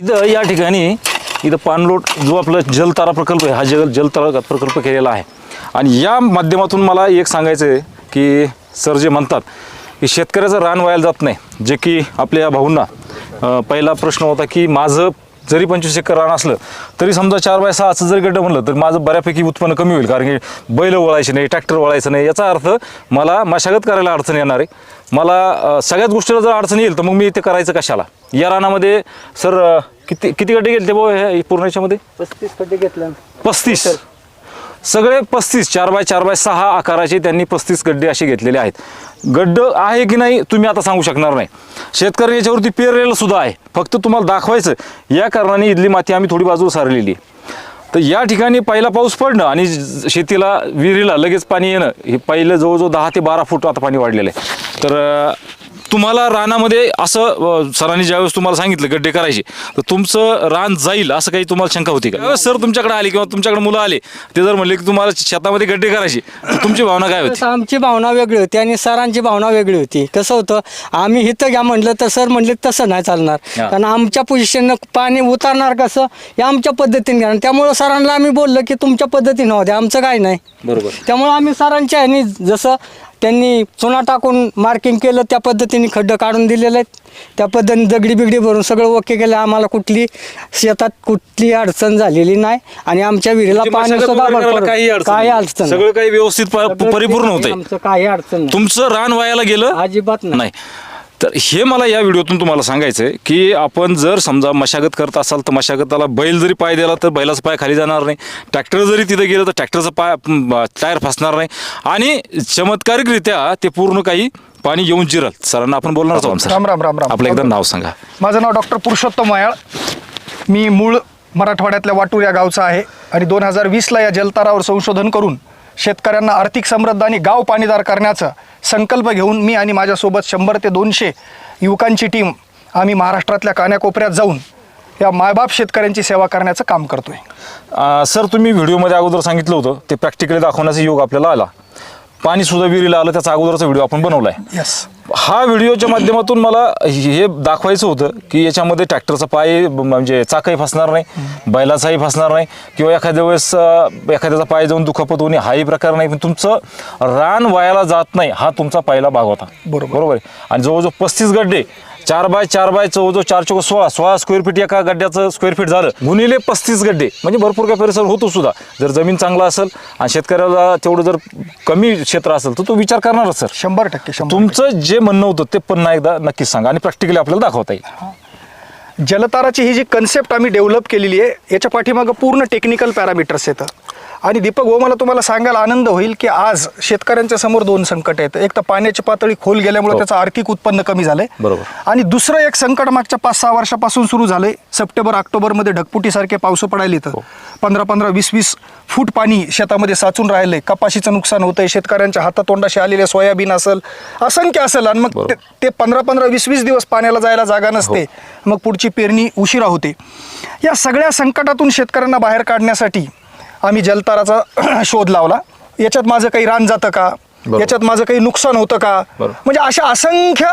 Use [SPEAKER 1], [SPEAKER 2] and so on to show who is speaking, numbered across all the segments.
[SPEAKER 1] इथं या ठिकाणी इथं पाणलोट जो आपला जलतारा प्रकल्प आहे हा जल जलतारा प्रकल्प केलेला आहे. आणि या माध्यमातून मला एक सांगायचं आहे की सर जे म्हणतात की शेतकऱ्याचं रान व्हायला जात नाही जे की आपल्या भाऊंना पहिला प्रश्न होता की माझं जरी पंचवीस एकर रान असलं तरी समजा चार बाय सहाचं जरी गड्डं म्हणलं तर माझं बऱ्यापैकी उत्पन्न कमी होईल कारण की बैल वळायचे नाही ट्रॅक्टर वळायचं नाही याचा अर्थ मला मशागत करायला अडचण येणार आहे. मला सगळ्याच गोष्टीला जर अडचण येईल तर मग मी ते करायचं कशाला? या रानामध्ये सर किती किती गड्डे गेले ते भाऊ ह्या पूर्ण याच्यामध्ये
[SPEAKER 2] पस्तीस खड्डे घेतलं
[SPEAKER 1] पस्तीस. सगळे पस्तीस चार बाय चार बाय सहा आकाराचे त्यांनी पस्तीस गड्डे असे घेतलेले आहेत. गड्ड आहे की नाही तुम्ही आता सांगू शकणार नाही. शेतकरी याच्यावरती पेरलेलं सुद्धा आहे. फक्त तुम्हाला दाखवायचं या कारणाने इथली माती आम्ही थोडी बाजूला सारलेली आहे. तर या ठिकाणी पहिला पाऊस पडणं आणि शेतीला विहिरीला लगेच पाणी येणं हे पहिलं जवळजवळ दहा ते बारा फूट आता पाणी वाढलेलं आहे. तर तुम्हाला रानामध्ये असं अं, सरांनी ज्यावेळेस तुम्हाला सांगितलं गड्डे करायचे तर तुमचं रान जाईल असं काही तुम्हाला शंका होती का? सर तुमच्याकडे आले किंवा तुमच्याकडे मुलं आले ते जर म्हणले की तुम्हाला शेतामध्ये गड्डे करायचे तर तुमची भावना काय होती?
[SPEAKER 2] तसं आमची भावना वेगळी होती आणि सरांची भावना वेगळी होती. कसं होतं आम्ही इथं घ्या म्हटलं तर सर म्हणले तसं नाही चालणार.
[SPEAKER 1] हा.
[SPEAKER 2] कारण आमच्या पोझिशननं पाणी उतारणार कसं हे आमच्या पद्धतीने घेणार त्यामुळं सरांना आम्ही बोललो की तुमच्या पद्धतीनं होते आमचं काय नाही.
[SPEAKER 1] बरोबर.
[SPEAKER 2] त्यामुळं आम्ही सरांच्या ह्यानी जसं त्यांनी चुना टाकून मार्किंग केलं त्या पद्धतीने खड्डं काढून दिलेले आहेत. त्या पद्धतीने दगडी बिगडी भरून सगळं ओके केलं. आम्हाला कुठली शेतात कुठली अडचण झालेली नाही आणि आमच्या विहिरीला पाणी
[SPEAKER 1] मशागत
[SPEAKER 2] सुद्धा भरपूर-
[SPEAKER 1] काही अडचण
[SPEAKER 2] काही. अडचण नाही.
[SPEAKER 1] सगळं काही व्यवस्थित प- परिपूर्ण होतंय.
[SPEAKER 2] आमचं काही अडचण नाही.
[SPEAKER 1] तुमचं रान वायाला गेलं?
[SPEAKER 2] अजिबात नाही.
[SPEAKER 1] नाही. तर हे मला या व्हिडिओतून तुम्हाला सांगायचं आहे की आपण जर समजा मशागत करत असाल तर मशागताला बैल जरी पाय दिला तर बैलाचा पाय खाली जाणार नाही. ट्रॅक्टर जरी तिथे गेलं तर ट्रॅक्टरचा पाय टायर फसणार नाही. आणि चमत्कारिकरित्या ते पूर्ण काही पाणी येऊन जिरल. सरांना आपण बोलणार आहोत सर.
[SPEAKER 3] राम राम राम राम.
[SPEAKER 1] आपलं एकदा नाव सांगा.
[SPEAKER 3] माझं नाव डॉक्टर पुरुषोत्तम मयाळ मी मूळ मराठवाड्यातल्या वाटूर या गावचा आहे. आणि दोन हजार वीसला या जलतारावर संशोधन करून शेतकऱ्यांना आर्थिक समृद्ध आणि गाव पाणीदार करण्याचा संकल्प घेऊन मी आणि माझ्यासोबत शंभर ते दोनशे युवकांची टीम आम्ही महाराष्ट्रातल्या कान्याकोपऱ्यात जाऊन या मायबाप शेतकऱ्यांची सेवा करण्याचं काम करतोय.
[SPEAKER 1] सर तुम्ही व्हिडिओमध्ये अगोदर सांगितलं होतं ते प्रॅक्टिकली दाखवण्याचा योग आपल्याला आला. पाणी सुद्धा विहिरीला आलं त्याचा अगोदरचा व्हिडिओ आपण बनवला आहे
[SPEAKER 3] येस
[SPEAKER 1] हा व्हिडिओच्या माध्यमातून मला हे दाखवायचं होतं की याच्यामध्ये ट्रॅक्टरचा पाय म्हणजे चाकही फसणार नाही बैलाचाही फसणार नाही किंवा एखाद्या वेळेस अं, एखाद्याचा पाय जाऊन दुखापत होणे हाही प्रकार नाही. पण तुमचं रान वायाला जात नाही हा तुमचा पहिला भाग होता.
[SPEAKER 3] बरोबर.
[SPEAKER 1] बरोबर आहे. आणि जवळजवळ पस्तीस गड्डे चार बाय चार बाय जवळजवळ चार चौक सोळा सोळा स्क्वेअर फीट एका गड्ड्याचं स्क्वेअर फीट झालं. गुणिले पस्तीस गड्डे म्हणजे भरपूर काय परिसर होतो सुद्धा. जर जमीन चांगला असेल आणि शेतकऱ्याला तेवढं जर कमी क्षेत्र असेल तर तो विचार करणारच सर.
[SPEAKER 3] शंभर टक्के शंभर
[SPEAKER 1] तुमचं जे म्हणणं होतं ते पुन्हा एकदा नक्कीच सांगा आणि प्रॅक्टिकली आपल्याला दाखवता येईल.
[SPEAKER 3] जलताराची ही जी कन्सेप्ट आम्ही डेव्हलप केलेली आहे याच्या पाठीमागं पूर्ण टेक्निकल पॅरामीटर्स येतं आणि दीपक हो मला तुम्हाला सांगायला आनंद होईल की आज शेतकऱ्यांच्या समोर दोन संकट आहेत एक तर पाण्याची पातळी खोल गेल्यामुळे
[SPEAKER 1] हो.
[SPEAKER 3] त्याचं आर्थिक उत्पन्न कमी झालंय
[SPEAKER 1] बरोबर.
[SPEAKER 3] आणि दुसरं एक संकट मागच्या पाच सहा वर्षापासून सुरू झालंय सप्टेंबर ऑक्टोबरमध्ये ढगपुटीसारखे पाऊस पडायला
[SPEAKER 1] हो.
[SPEAKER 3] इथं पंधरा पंधरा वीस वीस फूट पाणी शेतामध्ये साचून राहिलंय. कपाशीचं नुकसान होतंय शेतकऱ्यांच्या हातातोंडाशी आलेले सोयाबीन असेल असंख्य असेल. आणि मग. ते- ते पंधरा पंधरा वीस वीस दिवस पाण्याला जायला जागा नसते. मग पुढची पेरणी उशिरा होते. या सगळ्या संकटातून शेतकऱ्यांना बाहेर काढण्यासाठी आम्ही जलताराचा शोध लावला. याच्यात माझं काही रान जातं का?
[SPEAKER 1] बरोबर.
[SPEAKER 3] याच्यात माझं काही नुकसान होतं का?
[SPEAKER 1] बरोबर.
[SPEAKER 3] म्हणजे अशा असंख्य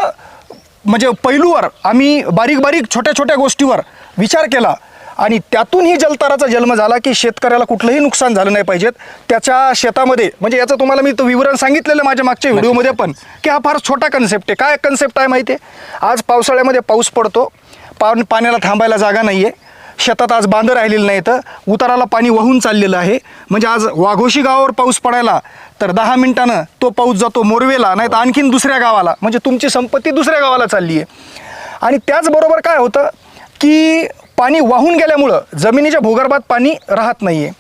[SPEAKER 3] म्हणजे पैलूवर आम्ही बारीक बारीक छोट्या छोट्या गोष्टीवर विचार केला. आणि त्यातून ही जलताराचा जन्म झाला की शेतकऱ्याला कुठलंही नुकसान झालं नाही पाहिजेत. त्याच्या शेतामध्ये म्हणजे याचं तुम्हाला मी तो विवरण सांगितलेलं माझ्या मागच्या व्हिडिओमध्ये पण की हा फार छोटा कन्सेप्ट आहे. काय कन्सेप्ट आहे माहिती आहे? आज पावसाळ्यामध्ये पाऊस पडतो. पान पाण्याला थांबायला जागा नाही आहे शेतात आज बांधं राहिलेलं नाही तर उताराला पाणी वाहून चाललेलं आहे. म्हणजे आज वाघोशी गावावर पाऊस पडायला तर दहा मिनिटानं तो पाऊस जातो मोरवेला नाही तर आणखीन दुसऱ्या गावाला. म्हणजे तुमची संपत्ती दुसऱ्या गावाला चालली आहे आणि त्याचबरोबर काय होतं की पाणी वाहून गेल्यामुळं जमिनीच्या भूगर्भात पाणी राहत नाही आहे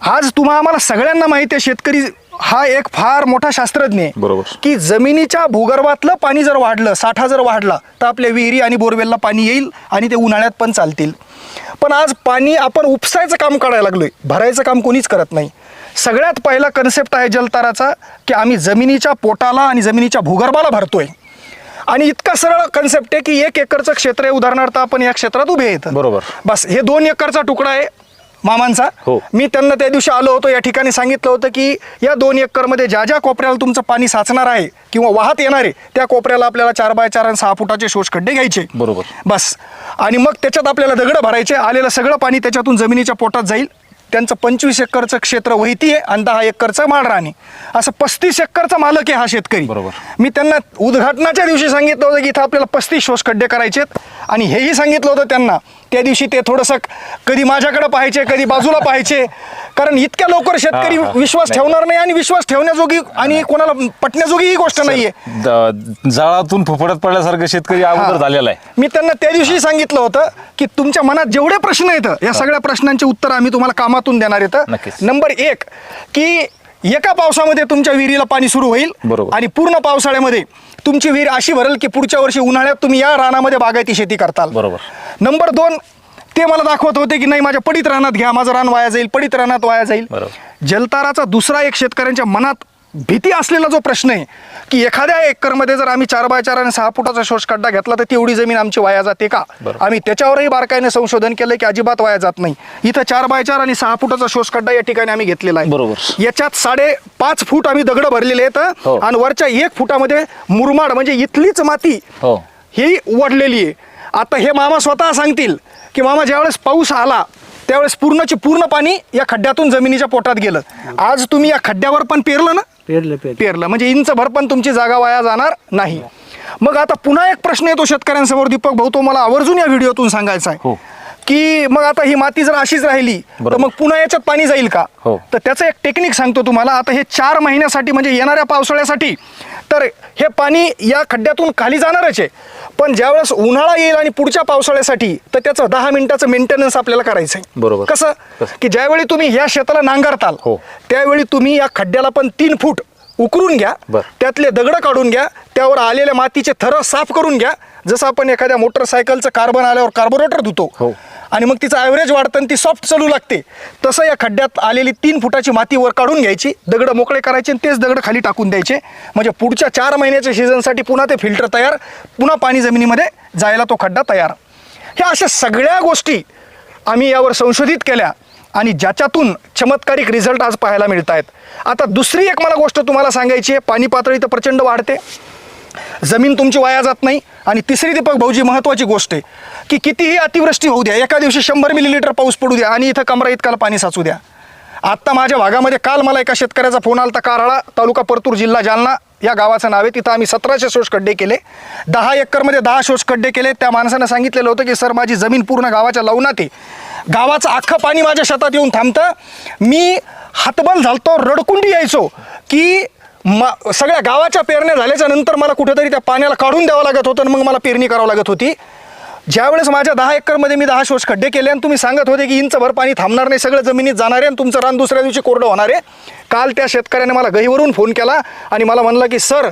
[SPEAKER 3] आज तुम्हा आम्हाला सगळ्यांना माहिती आहे शेतकरी हा एक फार मोठा शास्त्रज्ञ आहे
[SPEAKER 1] बरोबर.
[SPEAKER 3] की जमिनीच्या भूगर्भातलं पाणी जर वाढलं साठा जर वाढला तर आपल्या विहिरी आणि बोरवेलला पाणी येईल आणि ते उन्हाळ्यात पण चालतील. पण आज पाणी आपण उपसायचं काम करायला लागलोय. भरायचं काम कोणीच करत नाही. सगळ्यात पहिला कन्सेप्ट आहे जलताराचा की आम्ही जमिनीच्या पोटाला आणि जमिनीच्या भूगर्भाला भरतोय. आणि इतका सरळ कन्सेप्ट आहे की एक एकरचं क्षेत्र आहे. उदाहरणार्थ आपण या क्षेत्रात उभे आहेत.
[SPEAKER 1] बरोबर.
[SPEAKER 3] बस हे दोन एकरचा तुकडा आहे मामांचा.
[SPEAKER 1] हो.
[SPEAKER 3] मी त्यांना त्या दिवशी आलो होतो. या ठिकाणी सांगितलं होतं की या दोन एकरमध्ये ज्या ज्या कोपऱ्याला तुमचं पाणी साचणार आहे किंवा वाहत येणार आहे त्या कोपऱ्याला आपल्याला चार बाय चार आणि सहा फुटाचे शोष खड्डे घ्यायचे.
[SPEAKER 1] बरोबर.
[SPEAKER 3] बस. आणि मग त्याच्यात आपल्याला दगडं भरायचे. आलेलं सगळं पाणी त्याच्यातून जमिनीच्या पोटात जाईल. त्यांचं पंचवीस एकरचं क्षेत्र वहिती आहे आणि दहा एकरचं माळराणी. असं पस्तीस एकरचा मालक आहे हा शेतकरी.
[SPEAKER 1] बरोबर.
[SPEAKER 3] मी त्यांना उद्घाटनाच्या दिवशी सांगितलं होतं की इथं आपल्याला पस्तीस शोष खड्डे करायचेत आणि हेही सांगितलं होतं त्यांना. त्या दिवशी ते थोडंसं कधी माझ्याकडे पाहायचे कधी बाजूला पाहायचे कारण इतक्या लवकर शेतकरी
[SPEAKER 1] हा, हा.
[SPEAKER 3] विश्वास
[SPEAKER 1] नाही.
[SPEAKER 3] ठेवणार नाही आणि विश्वास ठेवण्याजोगी आणि कोणाला पटण्याजोगी ही गोष्ट नाहीये
[SPEAKER 1] द- जळातून फुफडत पडल्यासारखं शेतकरी अगोदर. झालेला आहे
[SPEAKER 3] मी त्यांना त्या दिवशी सांगितलं होतं की तुमच्या मनात जेवढे प्रश्न येतं या सगळ्या प्रश्नांची उत्तर आम्ही तुम्हाला कामातून देणार येतं
[SPEAKER 1] नक्कीच.
[SPEAKER 3] नंबर एक की एका पावसामध्ये तुमच्या विहिरीला पाणी सुरू होईल
[SPEAKER 1] बरोबर.
[SPEAKER 3] आणि पूर्ण पावसाळ्यामध्ये तुमची विहीर अशी भरेल की पुढच्या वर्षी उन्हाळ्यात तुम्ही या रानामध्ये बागायती शेती करताल
[SPEAKER 1] बरोबर.
[SPEAKER 3] नंबर दोन ते मला दाखवत होते की नाही माझ्या पडीत रानात घ्या माझं रान वाया जाईल पडीत रानात वाया जाईल
[SPEAKER 1] बरोबर.
[SPEAKER 3] जलताराचा दुसरा एक शेतकऱ्यांच्या मनात भीती असलेला जो प्रश्न आहे की एखाद्या एकरमध्ये जर आम्ही चार बाय चार आणि सहा फुटाचा शोष खड्डा घेतला तर तेवढी जमीन आमची वाया जाते का. आम्ही त्याच्यावरही बारकाईने संशोधन केलं की अजिबात वाया जात नाही इथं चार बाय चार आणि सहा फुटाचा शोष खड्डा या ठिकाणी आम्ही घेतलेला आहे
[SPEAKER 1] बरोबर.
[SPEAKER 3] याच्यात साडे पाच फूट आम्ही दगड भरलेले आहेत
[SPEAKER 1] हो.
[SPEAKER 3] आणि वरच्या एक फुटामध्ये मुरमाड म्हणजे इथलीच माती
[SPEAKER 1] हो
[SPEAKER 3] ही वडलेली आहे आता हे मामा स्वतः सांगतील की मामा ज्यावेळेस पाऊस आला त्यावेळेस पूर्णची पूर्ण पाणी या खड्ड्यातून जमिनीच्या पोटात गेलं. आज तुम्ही या खड्ड्यावर पण पेरलं ना?
[SPEAKER 2] पेरलं पेरलं.
[SPEAKER 3] पेरलं. म्हणजे इंच भर पण तुमची जागा वाया जाणार नाही. मग आता पुन्हा एक प्रश्न येतो शेतकऱ्यांसमोर. दीपक भाऊ तो मला आवर्जून या व्हिडिओतून सांगायचा आहे.
[SPEAKER 1] हो.
[SPEAKER 3] की मग आता ही माती जर अशीच राहिली तर
[SPEAKER 1] बरोबर.
[SPEAKER 3] मग पुन्हा याच्यात पाणी जाईल का
[SPEAKER 1] हो.
[SPEAKER 3] तर त्याचं एक टेक्निक सांगतो तुम्हाला आता हे चार महिन्यासाठी म्हणजे येणाऱ्या पावसाळ्यासाठी तर हे पाणी या खड्ड्यातून खाली जाणारच आहे पण ज्यावेळेस उन्हाळा येईल आणि पुढच्या पावसाळ्यासाठी तर त्याचं दहा मिनिटाचं मेंटेनन्स आपल्याला करायचं आहे
[SPEAKER 1] बरोबर.
[SPEAKER 3] कसं
[SPEAKER 1] कसं?
[SPEAKER 3] की ज्यावेळी तुम्ही या शेताला नांगरताल
[SPEAKER 1] हो.
[SPEAKER 3] त्यावेळी तुम्ही या खड्ड्याला पण तीन फूट उकरून घ्या
[SPEAKER 1] बरं.
[SPEAKER 3] त्यातले दगड काढून घ्या त्यावर आलेल्या मातीचे थर साफ करून घ्या. जसं आपण एखाद्या मोटरसायकलचं कार्बन आल्यावर कार्बोरेटर धुतो
[SPEAKER 1] हो.
[SPEAKER 3] आणि मग तिचं ॲव्हरेज वाढतं आणि ती सॉफ्ट चालू लागते. तसं या खड्ड्यात आलेली तीन फुटाची माती वर काढून घ्यायची. दगड मोकळे करायचे आणि तेच दगड खाली टाकून द्यायचे. म्हणजे पुढच्या चार महिन्याच्या सीझनसाठी पुन्हा ते फिल्टर तयार पुन्हा पाणी जमिनीमध्ये जायला तो खड्डा तयार. ह्या अशा सगळ्या गोष्टी आम्ही यावर संशोधित केल्या. आणि ज्याच्यातून चमत्कारिक रिझल्ट आज पाहायला मिळत आहेत आता दुसरी एक मला गोष्ट तुम्हाला सांगायची आहे. पाणी पातळी तर प्रचंड वाढते. जमीन तुमची वाया जात नाही. आणि तिसरी दीपक भाऊजी महत्त्वाची गोष्ट आहे की कितीही अतिवृष्टी होऊ द्या एका दिवशी शंभर मिलीलिटर पाऊस पडू द्या आणि इथं कमरा इतकाला पाणी साचू द्या. आत्ता माझ्या भागामध्ये काल मला एका शेतकऱ्याचा फोन आला कारळा तालुका परतूर जिल्हा जालना या गावाचं नाव आहे. तिथं आम्ही सतराशे शोष खड्डे केले. दहा एकरमध्ये दहा शोष खड्डे केले. त्या माणसानं सांगितलेलं होतं की सर माझी जमीन पूर्ण गावाच्या लवणात आहे. गावाचं अख्खं पाणी माझ्या शेतात येऊन थांबतं. मी हातबल झालतो रडकुंडी यायचो की म सगळ्या गावाच्या पेरण्या झाल्याच्यानंतर मला कुठेतरी त्या पाण्याला काढून द्यावं लागत होतं आणि मग मला पेरणी करावं लागत होती. ज्यावेळेस माझ्या दहा एकरमध्ये मी दहा शोष खड्डे केले आणि तुम्ही सांगत होते की इंचभर पाणी थांबणार नाही सगळं जमिनीत जाणार आहे आणि तुमचं रान दुसऱ्या दिवशी कोरडं होणार आहे. काल त्या शेतकऱ्याने मला गहीवरून फोन केला आणि मला म्हणलं की सर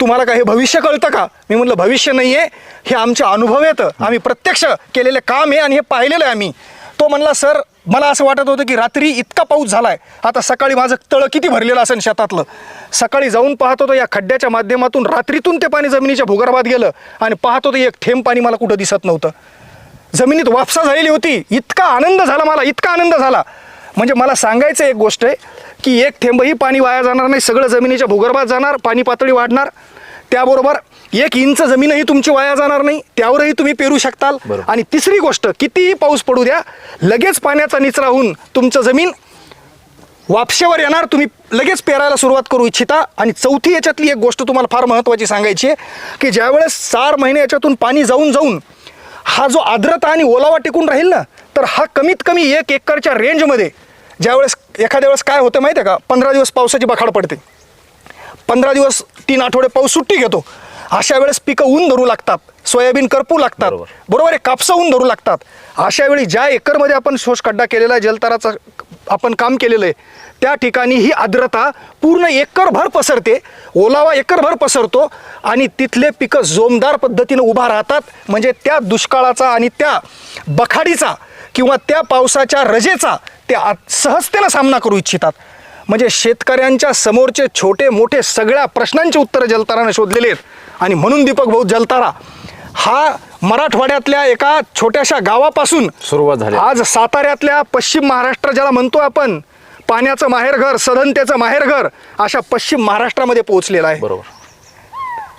[SPEAKER 3] तुम्हाला काही हे भविष्य कळतं का? मी म्हटलं भविष्य नाही आहे हे आमचे अनुभव येतं आम्ही प्रत्यक्ष केलेले काम आहे आणि हे पाहिलेलं आहे आम्ही. तो म्हणला सर मला असं वाटत होतं की रात्री इतका पाऊस झाला आहे आता सकाळी माझं तळं किती भरलेलं असेल शेतातलं? सकाळी जाऊन पाहत होतो या खड्ड्याच्या माध्यमातून रात्रीतून ते पाणी जमिनीच्या भूगर्भात गेलं आणि पाहत होतं एक थेंब पाणी मला कुठं दिसत नव्हतं. जमिनीत वापसा झालेली होती. इतका आनंद झाला मला इतका आनंद झाला. म्हणजे मला सांगायचं एक गोष्ट आहे की एक थेंबही पाणी वाया जाणार नाही सगळं जमिनीच्या भूगर्भात जाणार पाणी पातळी वाढणार. त्याबरोबर एक इंच जमीनही तुमची वाया जाणार नाही त्यावरही तुम्ही पेरू शकताल.
[SPEAKER 1] बरोबर.
[SPEAKER 3] आणि तिसरी गोष्ट कितीही पाऊस पडू द्या लगेच पाण्याचा निचरा होऊन तुमचं जमीन वापशेवर येणार तुम्ही लगेच पेरायला सुरुवात करू इच्छिता. आणि चौथी याच्यातली एक गोष्ट तुम्हाला फार महत्त्वाची सांगायची आहे की ज्यावेळेस चार महिने याच्यातून पाणी जाऊन जाऊन हा जो आर्द्रता आणि ओलावा टिकून राहील ना तर हा कमीत कमी एक एकरच्या रेंजमध्ये ज्यावेळेस एखाद्या वेळेस काय होतं माहिती आहे का पंधरा दिवस पावसाची बखाड पडते. पंधरा दिवस तीन आठवडे पाऊस सुट्टी घेतो. अशा वेळेस पिकं ऊन धरू लागतात. सोयाबीन करपू लागतात.
[SPEAKER 1] बरोबर.
[SPEAKER 3] आहे कापसं ऊन धरू लागतात. अशा वेळी ज्या एकरमध्ये आपण शोष खड्डा केलेला आहे जलताराचं आपण काम केलेलं आहे त्या ठिकाणी ही आर्द्रता पूर्ण एकरभर पसरते. ओलावा एकरभर पसरतो आणि तिथले पिकं जोमदार पद्धतीनं उभा राहतात. म्हणजे त्या दुष्काळाचा आणि त्या बखाडीचा किंवा त्या पावसाच्या रजेचा ते आ- सहजतेनं सामना करू इच्छितात. म्हणजे शेतकऱ्यांच्या समोरचे छोटे मोठे सगळ्या प्रश्नांची उत्तरं जलताराने शोधलेली आहेत. आणि म्हणून दीपक भाऊ जलतारा हा मराठवाड्यातल्या एका छोट्याशा गावापासून
[SPEAKER 1] सुरुवात झाली.
[SPEAKER 3] आज साताऱ्यातल्या पश्चिम महाराष्ट्र ज्याला म्हणतो आपण पाण्याचं माहेरघर सधनतेचं माहेरघर अशा पश्चिम महाराष्ट्रामध्ये पोहोचलेला आहे.
[SPEAKER 1] बरोबर.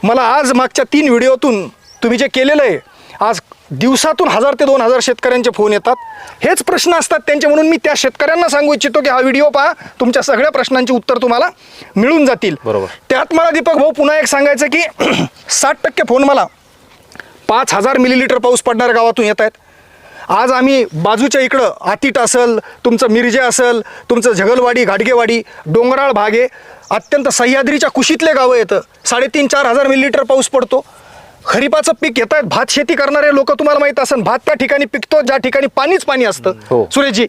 [SPEAKER 3] मला आज मागच्या तीन व्हिडिओतून तुम्ही जे केलेलं आहे आज दिवसातून हजार ते दोन हजार शेतकऱ्यांचे फोन येतात. हेच प्रश्न असतात त्यांचे म्हणून मी त्या शेतकऱ्यांना सांगू इच्छितो की हा व्हिडिओ पहा. तुमच्या सगळ्या प्रश्नांची उत्तर तुम्हाला मिळून जातील.
[SPEAKER 1] बरोबर.
[SPEAKER 3] त्यात मला दीपक भाऊ पुन्हा एक सांगायचं की साठ टक्के फोन मला पाच हजार मिलीलिटर पाऊस पडणाऱ्या गावातून येत आहेत. आज आम्ही बाजूच्या इकडं आतिट असेल तुमचं मिरजे असेल तुमचं झगलवाडी घाटगेवाडी डोंगराळ भाग आहे. अत्यंत सह्याद्रीच्या कुशीतले गावं येतं साडेतीन चार हजार मिलीलिटर पाऊस पडतो. खरीपाचं पीक घेत आहेत भात शेती करणारे लोक तुम्हाला माहीत असेल भात त्या ठिकाणी पिकतो ज्या ठिकाणी पाणीच पाणी
[SPEAKER 1] हो.
[SPEAKER 3] असतं सुरेशजी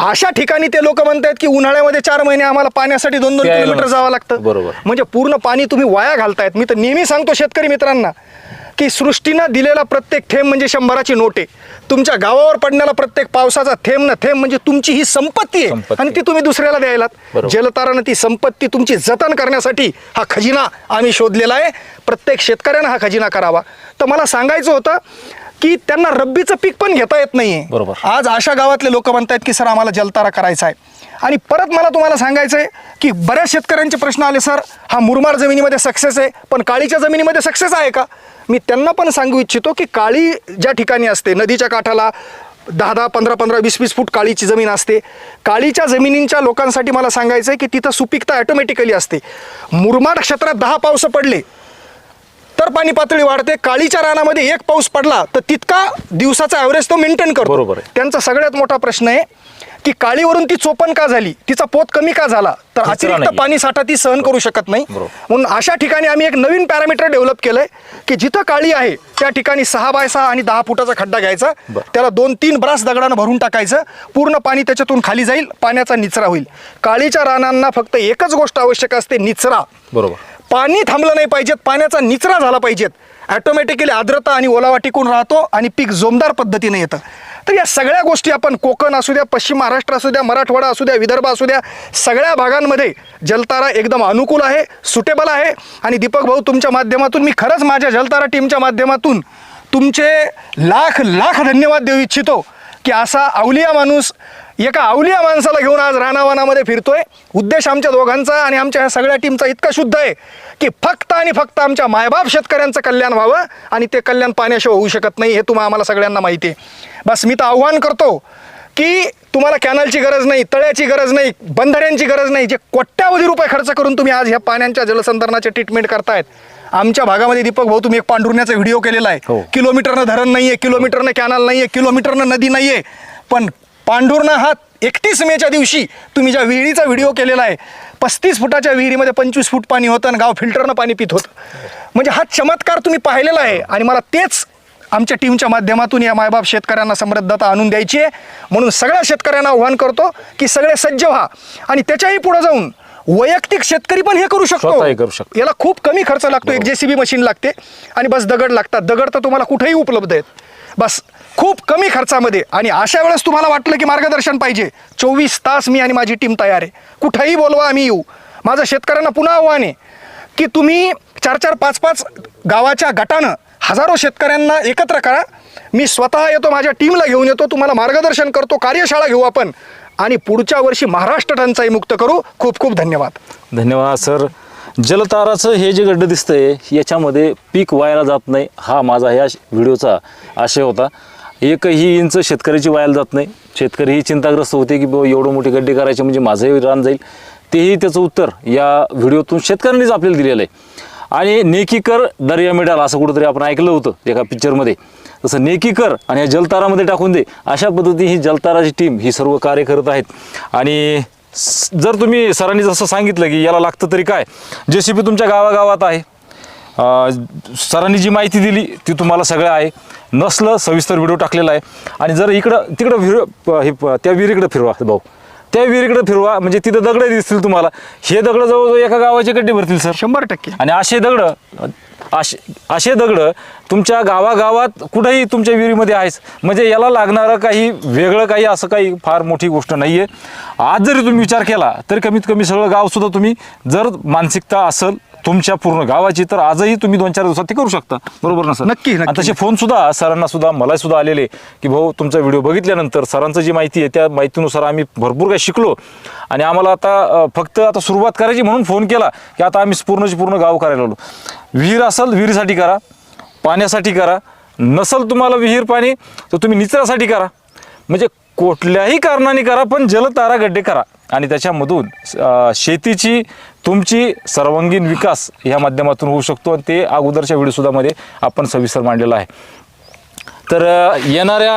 [SPEAKER 3] अशा ठिकाणी ते लोक म्हणतात की उन्हाळ्यामध्ये चार महिने आम्हाला पाण्यासाठी दोन दोन किलोमीटर. जावं लागतं
[SPEAKER 1] बरोबर.
[SPEAKER 3] म्हणजे पूर्ण पाणी तुम्ही वाया घालतायत मी तर नेहमी सांगतो शेतकरी मित्रांना की सृष्टीनं दिलेला प्रत्येक थेंब म्हणजे शंभराची नोट. आहे तुमच्या गावावर पडणारा प्रत्येक पावसाचा थेंब ना थेंब म्हणजे तुमची ही संपत्ती आहे. आणि ती तुम्ही दुसऱ्याला द्यायलात. जलतारानं ती संपत्ती तुमची जतन करण्यासाठी हा खजिना आम्ही शोधलेला आहे. प्रत्येक शेतकऱ्यानं हा खजिना करावा. तर मला सांगायचं होतं की त्यांना रब्बीचं पीक पण घेता येत नाहीये.
[SPEAKER 1] बरोबर.
[SPEAKER 3] आज अशा गावातले लोक म्हणतात की सर आम्हाला जलतारा करायचा आहे. आणि परत मला तुम्हाला सांगायचं आहे की बऱ्याच शेतकऱ्यांचे प्रश्न आले सर हा मुरमाड जमिनीमध्ये सक्सेस आहे पण काळीच्या जमिनीमध्ये सक्सेस आहे का? मी त्यांना पण सांगू इच्छितो की काळी ज्या ठिकाणी असते नदीच्या काठाला दहा दहा पंधरा पंधरा वीस वीस फूट काळीची जमीन असते काळीच्या जमिनींच्या लोकांसाठी मला सांगायचं आहे की तिथं सुपीकता ऑटोमॅटिकली असते. मुरमाड क्षेत्रात दहा पावसं पडले तर पाणी पातळी वाढते काळीच्या रानामध्ये एक पाऊस पडला तर तितका दिवसाचा ॲव्हरेज तो मेंटेन करतो.
[SPEAKER 1] बरोबर आहे.
[SPEAKER 3] त्यांचा सगळ्यात मोठा प्रश्न आहे की काळीवरून ती चोपण का झाली? तिचा पोत कमी का झाला? तर अतिरिक्त
[SPEAKER 1] नाहीये.
[SPEAKER 3] पाणी साठा ती सहन करू शकत नाही.
[SPEAKER 1] बरोबर.
[SPEAKER 3] म्हणून अशा ठिकाणी आम्ही एक नवीन पॅरामीटर डेव्हलप केलंय की जिथं काळी आहे त्या ठिकाणी सहा बाय सहा आणि दहा फुटाचा खड्डा घ्यायचा.
[SPEAKER 1] बरं.
[SPEAKER 3] त्याला दोन तीन ब्रास दगडानं भरून टाकायचं. पूर्ण पाणी त्याच्यातून खाली जाईल पाण्याचा निचरा होईल. काळीच्या रानांना फक्त एकच गोष्ट आवश्यक असते निचरा.
[SPEAKER 1] बरोबर.
[SPEAKER 3] पाणी थांबलं नाही पाहिजेत पाण्याचा निचरा झाला पाहिजेत. ॲटोमॅटिकली आर्द्रता आणि ओलावा टिकून राहतो आणि पीक जोमदार पद्धतीने येतं. तर या सगळ्या गोष्टी आपण कोकण असू द्या पश्चिम महाराष्ट्र असू द्या मराठवाडा असू द्या विदर्भ असू द्या सगळ्या भागांमध्ये जलतारा एकदम अनुकूल आहे सुटेबल आहे. आणि दीपक भाऊ तुमच्या माध्यमातून मी खरंच माझ्या जलतारा टीमच्या माध्यमातून तुमचे लाख लाख धन्यवाद देऊ इच्छितो की असा अवलिया माणूस एका अवलिया माणसाला घेऊन आज रानावानामध्ये फिरतोय. उद्देश आमच्या दोघांचा आणि आमच्या ह्या सगळ्या टीमचा इतका शुद्ध आहे की फक्त आणि फक्त आमच्या मायबाप शेतकऱ्यांचं कल्याण व्हावं आणि ते कल्याण पाण्याशिवाय होऊ शकत नाही हे तुम्हाला आम्हाला सगळ्यांना माहिती आहे. बस मी तर आव्हान करतो की तुम्हाला कॅनलची गरज नाही तळ्याची गरज नाही बंधाऱ्यांची गरज नाही जे कोट्यावधी रुपये खर्च करून तुम्ही आज ह्या पाण्याच्या जलसंधारणाचे ट्रीटमेंट करतायत. आमच्या भागामध्ये दीपक भाऊ तुम्ही एक पांढुरण्याचा व्हिडिओ केलेला
[SPEAKER 1] हो.
[SPEAKER 3] आहे किलोमीटरनं धरण नाहीये किलोमीटरनं कॅनल नाहीये किलोमीटरनं नदी नाहीये. पण पांढुरणा हा एकतीस मेच्या दिवशी तुम्ही ज्या विहिरीचा व्हिडिओ केलेला आहे पस्तीस फुटाच्या विहिरीमध्ये पंचवीस फूट पाणी होतं आणि गाव फिल्टरनं पाणी पित होतं. म्हणजे हा चमत्कार तुम्ही पाहिलेला आहे आणि मला तेच आमच्या टीमच्या माध्यमातून या मायबाप शेतकऱ्यांना समृद्धता आणून द्यायची आहे. म्हणून सगळ्या शेतकऱ्यांना आव्हान करतो की सगळे सज्ज व्हा आणि त्याच्याही पुढे जाऊन वैयक्तिक शेतकरी पण हे करू शकतो.
[SPEAKER 1] स्वतःही करू शकतो.
[SPEAKER 3] याला खूप कमी खर्च लागतो. एक जेसीबी मशीन लागते आणि बस दगड लागतात. दगड तर तुम्हाला कुठेही उपलब्ध आहेत. बस खूप कमी खर्चामध्ये. आणि अशा वेळेस तुम्हाला वाटलं की मार्गदर्शन पाहिजे. चोवीस तास मी आणि माझी टीम तयार आहे. कुठंही बोलवा आम्ही येऊ. माझं शेतकऱ्यांना पुन्हा आव्हान आहे की तुम्ही चार चार पाच पाच गावाच्या गटानं हजारो शेतकऱ्यांना एकत्र करा. मी स्वतः येतो माझ्या टीमला घेऊन येतो तुम्हाला मार्गदर्शन करतो कार्यशाळा घेऊ आपण. आणि पुढच्या वर्षी महाराष्ट्र टंचाई मुक्त करू. खूप खूप धन्यवाद.
[SPEAKER 1] धन्यवाद सर. जलताराचं हे जे गड्डं दिसतंय याच्यामध्ये पीक वायाला जात नाही हा माझा या व्हिडिओचा आशय होता. एकही इंच शेतकऱ्याची वायाला जात नाही. शेतकरी ही चिंताग्रस्त होते की बाबा एवढं मोठे गड्डे करायचे म्हणजे माझंही रान जाईल. तेही त्याचं उत्तर या व्हिडिओतून शेतकऱ्यांनीच आपल्याला दिलेलं आहे. आणि नेकीकर दर्या मिळाला असं कुठंतरी आपण ऐकलं होतं एका पिक्चरमध्ये. तसं नेकीकर आणि या जलतारामध्ये टाकून दे अशा पद्धती ही जलताराची टीम ही सर्व कार्य करत आहेत. आणि जर तुम्ही सरांनी जसं सांगितलं की याला लागतं तरी काय जे सी पी तुमच्या गावागावात आहे. सरांनी जी माहिती दिली ती तुम्हाला सगळं आहे. नसलं सविस्तर व्हिडिओ टाकलेला आहे. आणि जर इकडं तिकडं विहिर हे प- त्या विहिरीकडे फिरवा भाऊ. त्या विहिरीकडे फिरवा म्हणजे तिथं दगड दिसतील तुम्हाला. हे दगड जवळजवळ एका गावाचे गड्डे भरतील सर.
[SPEAKER 3] शंभर टक्के.
[SPEAKER 1] आणि असे दगड असे असे दगड तुमच्या गावागावात कुठेही तुमच्या विहिरीमध्ये आहेच म्हणजे याला लागणारं काही वेगळं काही असं काही फार मोठी गोष्ट नाही आहे आज जरी तुम्ही विचार केला तरी कमीत कमी सगळं गावसुद्धा तुम्ही जर मानसिकता असेल तुमच्या पूर्ण गावाची तर आजही तुम्ही दोन चार दिवसात ते करू शकता. बरोबर ना सर?
[SPEAKER 3] नक्की, नक्की,
[SPEAKER 1] आणि तसे. फोन सुद्धा सरांना सुद्धा मला सुद्धा आलेले की भाऊ तुमचा व्हिडिओ बघितल्यानंतर सरांचं जी माहिती आहे त्या माहितीनुसार आम्ही भरपूर काही शिकलो. आणि आम्हाला आता अ, फक्त आता सुरुवात करायची म्हणून फोन केला की आता आम्ही पूर्णची पूर्ण गाव करायला आलो. विहीर असेल विहिरीसाठी करा. पाण्यासाठी करा. नसल तुम्हाला विहीर पाणी तर तुम्ही निचरासाठी करा. म्हणजे कुठल्याही कारणाने करा पण जलतारा गड्डे करा. आणि त्याच्यामधून शेतीची तुमची सर्वांगीण विकास ह्या माध्यमातून होऊ शकतो आणि ते अगोदरच्या व्हिडिओसुद्धामध्ये आपण सविस्तर मांडलेलं आहे. तर येणाऱ्या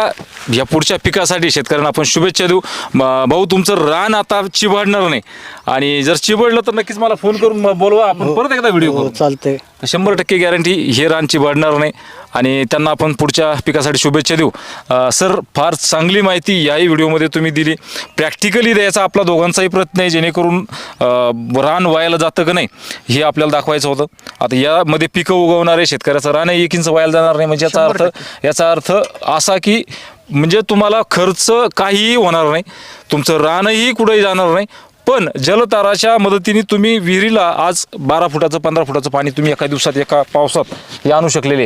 [SPEAKER 1] या पुढच्या पिकासाठी शेतकऱ्यांना आपण शुभेच्छा देऊ. भाऊ तुमचं रान आता चिबडणार नाही. आणि जर चिबडलं तर नक्कीच मला फोन करून बोलवा. आपण परत एकदा व्हिडिओ
[SPEAKER 2] हो चालतंय.
[SPEAKER 1] तर शंभर टक्के गॅरंटी हे रानची वाढणार नाही. आणि त्यांना आपण पुढच्या पिकासाठी शुभेच्छा देऊ. अ, सर फार चांगली माहिती याही व्हिडिओमध्ये तुम्ही दिली. प्रॅक्टिकली द्यायचा आपला दोघांचाही प्रयत्न आहे जेणेकरून अ, रान वायाला जातं का नाही हे आपल्याला दाखवायचं होतं. आता यामध्ये पिकं उगवणारे शेतकऱ्याचं रानही एकींच वायाला जाणार नाही. म्हणजे याचा अर्थ याचा अर्थ असा की म्हणजे तुम्हाला खर्च काहीही होणार नाही. तुमचं रानही कुठेही जाणार नाही. पण जलताराच्या मदतीने तुम्ही विहिरीला आज बारा फुटाचं पंधरा फुटाचं पाणी तुम्ही एका दिवसात एका पावसात हे आणू शकलेले.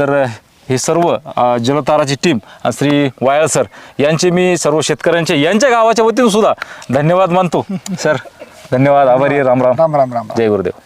[SPEAKER 1] तर हे सर्व जलताराची टीम श्री वायल सर यांचे मी सर्व शेतकऱ्यांचे यांच्या गावाच्या वतीने सुद्धा धन्यवाद मानतो. सर धन्यवाद. आभारी राम.
[SPEAKER 3] राम राम राम राम.
[SPEAKER 1] जय गुरुदेव.